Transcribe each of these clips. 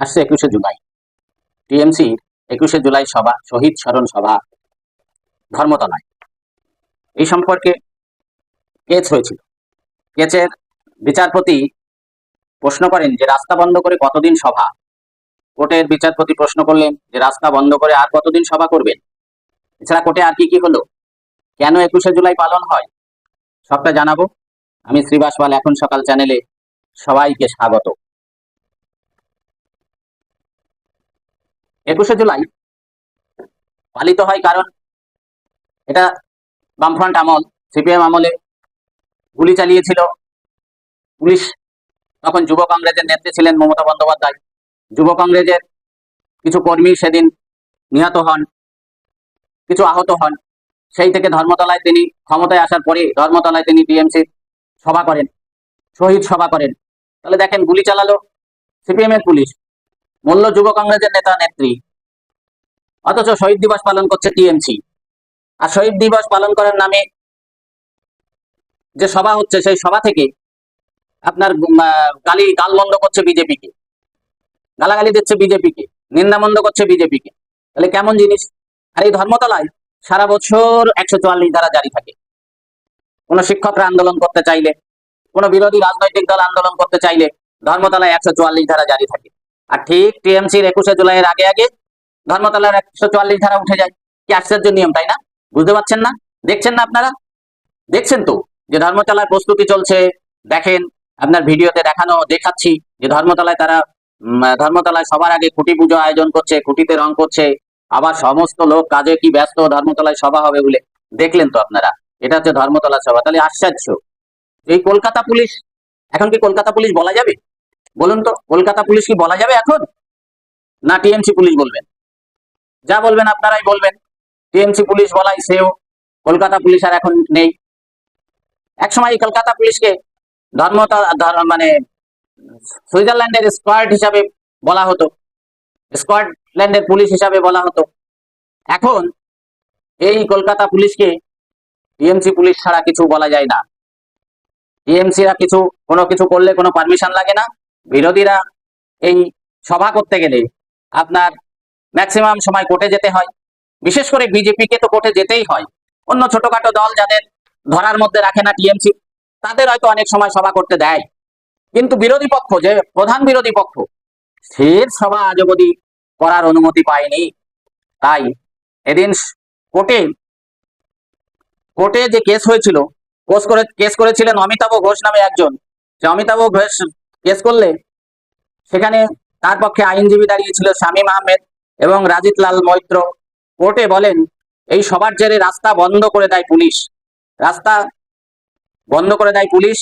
আসছে একুশে জুলাই। টিএমসি একুশে জুলাই সভা, শহীদ স্মরণ সভা, ধর্মতলায়। এই সম্পর্কে কেচ হয়েছিল। কেচের বিচারপতি প্রশ্ন করেন যে, রাস্তা বন্ধ করে কতদিন সভা? কোর্টের বিচারপতি প্রশ্ন করলেন যে, রাস্তা বন্ধ করে আর কতদিন সভা করবেন? এছাড়া কোর্টে আর কি কি হলো? কেন একুশে জুলাই পালন হয়? সবটা জানাব। আমি শ্রীবাস পাল, এখন সকাল চ্যানেলে সবাইকে স্বাগত। একুশে জুলাই পালিত হয় কারণ এটা বামফ্রন্ট আমল, সিপিএম আমলে গুলি চালিয়েছিল। পুলিশ তখন যুব কংগ্রেসের নেত্রী ছিলেন মমতা বন্দ্যোপাধ্যায়। যুব কংগ্রেসের কিছু কর্মী সেদিন নিহত হন, কিছু আহত হন। সেই থেকে ধর্মতলায় তিনি ক্ষমতায় আসার পরে ধর্মতলায় তিনি টিএমসি সভা করেন, শহীদ সভা করেন। তাহলে দেখেন গুলি চালালো সিপিএম এর পুলিশ। মূল্য যুব কংগ্রেসের নেতা, নেত্রী। অথচ শহীদ দিবস পালন করছে টিএমসি। আর শহীদ দিবস পালন করার নামে যে সভা হচ্ছে, সেই সভা থেকে আপনার গালি, গাল বন্ধ করছে বিজেপিকে। গালাগালি দিচ্ছে বিজেপিকে। নিন্দামন্দ করছে বিজেপিকে। তাহলে কেমন জিনিস? আর এই ধর্মতলায় সারা বছর একশো চুয়াল্লিশ ধারা জারি থাকে। কোনো শিক্ষকরা আন্দোলন করতে চাইলে, কোনো বিরোধী রাজনৈতিক দল আন্দোলন করতে চাইলে ধর্মতলায় একশো চুয়াল্লিশ ধারা জারি থাকে। আর ঠিক টিএমসির একুশে জুলাইয়ের আগে আগে ধর্মতলার একশো চুয়াল্লিশ ধারা উঠে যায়। কি আশ্চর্য নিয়ম, তাই না? বুঝতে পারছেন না? দেখছেন না আপনারা? দেখছেন তো? যে ধর্মতলার প্রস্তুতি চলছে। দেখেন, আপনার ভিডিওতে দেখানো, দেখাচ্ছি যে ধর্মতলায় তারা ধর্মতলায় সবার আগে খুঁটি পুজো আয়োজন করছে, খুঁটিতে রং করছে। আবার সমস্ত লোক কাজে কি ব্যস্ত, ধর্মতলায় সভা হবে বলে দেখলেন তো আপনারা? এটা হচ্ছে ধর্মতলা সভা। তাহলে আশ্চর্য। এই কলকাতা পুলিশ, এখন কি কলকাতা পুলিশ বলা যাবে? বলুন তো, কলকাতা পুলিশ কি বলা যাবে এখন? না টিএমসি পুলিশ বলবেন? যা বলবেন আপনারাই বলবেন। টিএমসি পুলিশ বলাই সেও, কলকাতা পুলিশ আর এখন নেই। একসময় এই কলকাতা পুলিশকে ধর্মতা, ধর- মানে সুইজারল্যান্ডের স্কোয়াড হিসাবে বলা হতো। স্কটল্যান্ডের পুলিশ হিসাবে বলা হতো। এখন এই কলকাতা পুলিশকে টিএমসি পুলিশ ছাড়া কিছু বলা যায় না। টিএমসিরা কিছু, কোনো কিছু করলে কোনো পারমিশন লাগে না। বিরোধীরা এই সভা করতে গেলে আপনার ম্যাক্সিমাম সময় কোর্টে যেতে হয়। বিশেষ করে বিজেপিকে তো কোর্টে যেতেই হয়। অন্য ছোটখাটো দল যাদের ধরার মধ্যে রাখে না টিএমসি, তাদের হয়তো অনেক সময় সভা করতে দেয়। কিন্তু বিরোধী পক্ষ যে, প্রধান বিরোধী পক্ষ ফের সভা আজ অবধি করার অনুমতি পায়নি। তাই এদিন কোর্টে কোর্টে যে কেস হয়েছিল কেস করে, কেস করেছিলেন অমিতাভ ঘোষ নামে একজন। যে অমিতাভ ঘোষ কেস করলে? সেখানে তার পক্ষে আইনজীবী দাঁড়িয়েছিল শামীম আহমেদ এবং রাজিত লাল মৈত্র। কোর্টে বলেন, এই সবার জেরে রাস্তা বন্ধ করে দেয় পুলিশ। রাস্তা বন্ধ করে দেয় পুলিশ।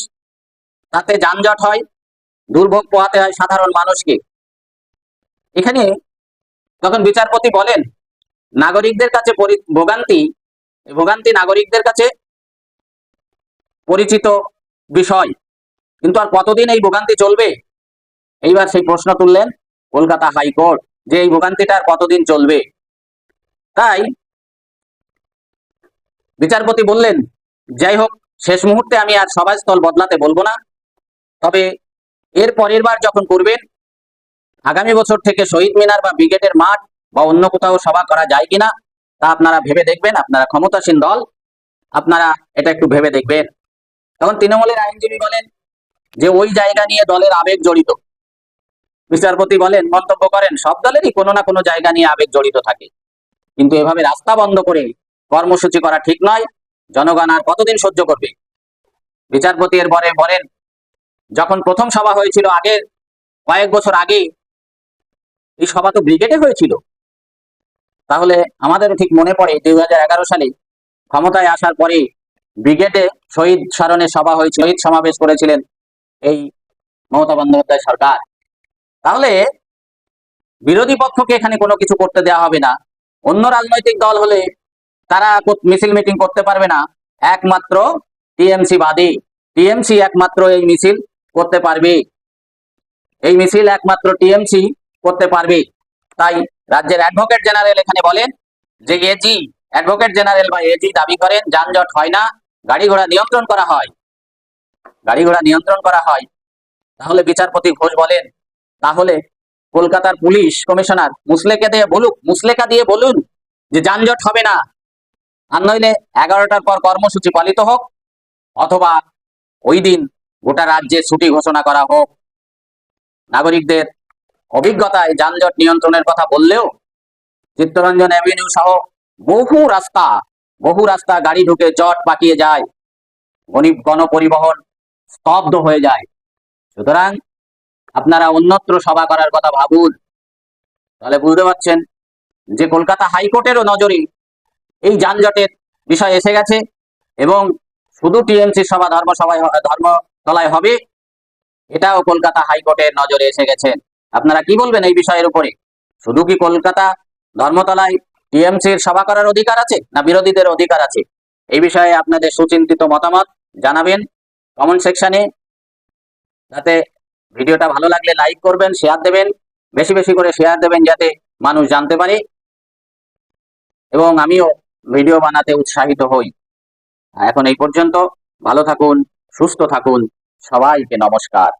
তাতে যানজট হয়, দুর্ভোগ পোহাতে হয় সাধারণ মানুষকে। এখানে যখন বিচারপতি বলেন, নাগরিকদের কাছে ভোগান্তি ভোগান্তি নাগরিকদের কাছে পরিচিত বিষয়। কিন্তু আর কতদিন এই ভোগান্তি চলবে? এইবার সেই প্রশ্ন তুললেন কলকাতা হাইকোর্ট যে এই ভোগান্তিটা আর কতদিন চলবে? তাই বিচারপতি বললেন, যাই হোক, শেষ মুহূর্তে আমি আর সভাস্থল বদলাতে বলব না। তবে এর পরের বার যখন করবেন, আগামী বছর থেকে শহীদ মিনার বা ব্রিগেডের মাঠ বা অন্য কোথাও সভা করা যায় কিনা, তা আপনারা ভেবে দেখবেন, আপনারা ক্ষমতাসীন দল, আপনারা এটা একটু ভেবে দেখবেন। তখন তৃণমূলের আইনজীবী বলেন যে ওই জায়গা নিয়ে দলের আবেগ জড়িত। বিচারপতি বলেন, মন্তব্য করেন, সব দলেরই কোনো না কোনো জায়গা নিয়ে আবেগ জড়িত থাকে। কিন্তু এভাবে রাস্তা বন্ধ করে কর্মসূচি করা ঠিক নয়, জনগণ আর কতদিন সহ্য করবে? বিচারপতি এর পরে বলেন, যখন প্রথম সভা হয়েছিল আগে, কয়েক বছর আগে, এই সভা তো ব্রিগেডে হয়েছিল। তাহলে আমাদেরও ঠিক মনে পড়ে, দুই হাজার এগারো সালে ক্ষমতায় আসার পরে ব্রিগেডে শহীদ স্মরণে সভা হয়েছিল, শহীদ সমাবেশ করেছিলেন এই মমতা বন্দ্যোপাধ্যায় সরকার। তাহলে বিরোধী পক্ষকে এখানে কোনো কিছু করতে দেওয়া হবে না। অন্য রাজনৈতিক দল হলে তারা মিছিল মিটিং করতে পারবে না। একমাত্র টিএমসি বাদে। টিএমসি একমাত্র এই মিছিল করতে পারবে। এই মিছিল একমাত্র টিএমসি করতে পারবে। তাই রাজ্যের অ্যাডভোকেট জেনারেল এখানে বলেন যে এজি অ্যাডভোকেট জেনারেল বা এজি দাবি করেন, যানজট হয় না গাড়ি ঘোড়া নিয়ন্ত্রণ করা হয়। গাড়ি ঘোড়া নিয়ন্ত্রণ করা হয়। তাহলে বিচারপতি ঘোষ বলেন, তাহলে কলকাতার পুলিশ কমিশনার মুসলেকা দিয়ে বলুক, মুসলেকা দিয়ে বলুন যে যানজট হবে না। আর নইলে এগারোটার পর কর্মসূচি পালিত হোক, অথবা ওই দিন গোটা রাজ্যে ছুটি ঘোষণা করা হোক। নাগরিকদের অভিজ্ঞতায় যানজট নিয়ন্ত্রণের কথা বললেও চিত্তরঞ্জন অ্যাভিনিউ সহ বহু রাস্তা বহু রাস্তা গাড়ি ঢুকে জট পাকিয়ে যায়। গণি গণপরিবহন স্তব্ধ হয়ে যায়। সুতরাং আপনারা অন্যত্র সভা করার কথা ভাবুন। তাহলে বুঝতে পারছেন যে কলকাতা হাইকোর্টেরও নজরে এই যানজটের বিষয় এসে গেছে এবং শুধু টিএমসি সভা, ধর্মসভায় ধর্মতলায় হবে, এটাও কলকাতা হাইকোর্টের নজরে এসে গেছে। আপনারা কি বলবেন এই বিষয়ের উপরে? শুধু কি কলকাতা ধর্মতলায় টিএমসির সভা করার অধিকার আছে, না বিরোধীদের অধিকার আছে? এই বিষয়ে আপনাদের সুচিন্তিত মতামত জানাবেন। কমেন্ট সেকশানে যাতে ভিডিওটা ভালো লাগলে লাইক করবেন শেয়ার দেবেন, বেশি বেশি করে শেয়ার দেবেন যাতে মানুষ জানতে পারে। এবং আমিও ভিডিও বানাতে উৎসাহিত হই। এখন এই পর্যন্ত, ভালো থাকুন, সুস্থ থাকুন, সবাইকে নমস্কার।